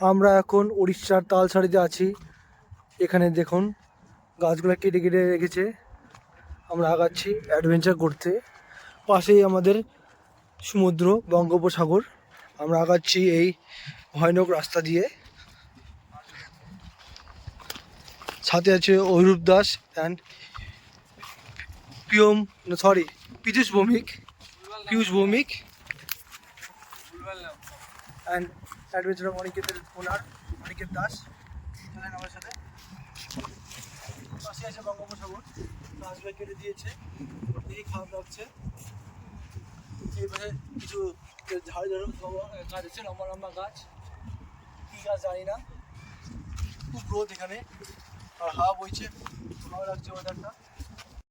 আমরা এখন উড়িষ্যার তালসারিতে আছি। এখানে দেখুন, গাছগুলো কেটে কেটে রেখেছে। আমরা আগাচ্ছি অ্যাডভেঞ্চার করতে। পাশেই আমাদের সমুদ্র, বঙ্গোপসাগর। আমরা আগাচ্ছি এই ভয়ানক রাস্তা দিয়ে। সাথে আছে Arup Das and Piyam sorry Piyush Bhowmik. Piyush Bhowmik and adventure of অনিকেতের owner Aniket Das. চলেন আমার সাথে। পাশে আছে বঙ্গোপসাগর। গাছগুলো কেটে দিয়েছে। দেখে খারাপ লাগছে এই পাশে কিছু ঝাড় ঝাড় গাছ আছে লম্বা লম্বা গাছ কী গাছ জানি না। খুব রোদ এখানে। আর হাওয়া বইছে। ভালো লাগছে ওয়েদারটা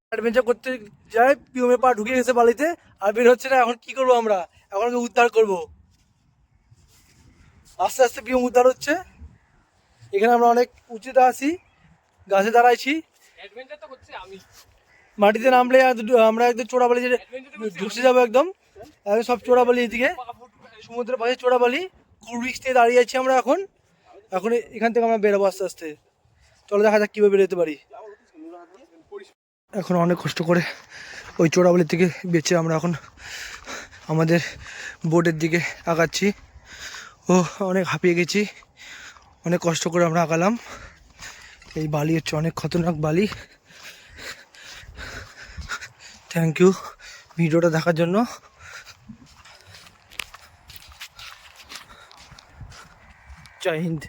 অ্যাডভেঞ্চার করতে যায়, পিওমে পা ঢুকে গেছে বালিতে। আর বের হচ্ছে না, এখন কি করব আমরা? এখন উদ্ধার করব। আস্তে আস্তে পিওম উদ্ধার হচ্ছে। এখানে আমরা অনেক উঁচুতে আছি গাছে দাঁড়াইছি। মাটিতে নামলে আমরা একদম চোরাবালি যে ঢুসে যাব একদম। একদম সব চোরাবালি এদিকে। সমুদ্রের পাশে চোরাবালি। রিক্স নিয়ে দাঁড়িয়ে আছি আমরা এখন। এখন এখান থেকে আমরা বেরোবো আস্তে আস্তে। চলো দেখা যাক কীভাবে বেরোতে পারি। এখন অনেক কষ্ট করে ওই চোরাবালি থেকে বেঁচে আমরা এখন আমাদের বোটের দিকে আগাচ্ছি। ও অনেক হাঁপিয়ে গেছি। অনেক কষ্ট করে আমরা আগালাম। এই বালি হচ্ছে অনেক খতরনাক বালি। থ্যাংক ইউ ভিডিওটা দেখার জন্য। জয় হিন্দ।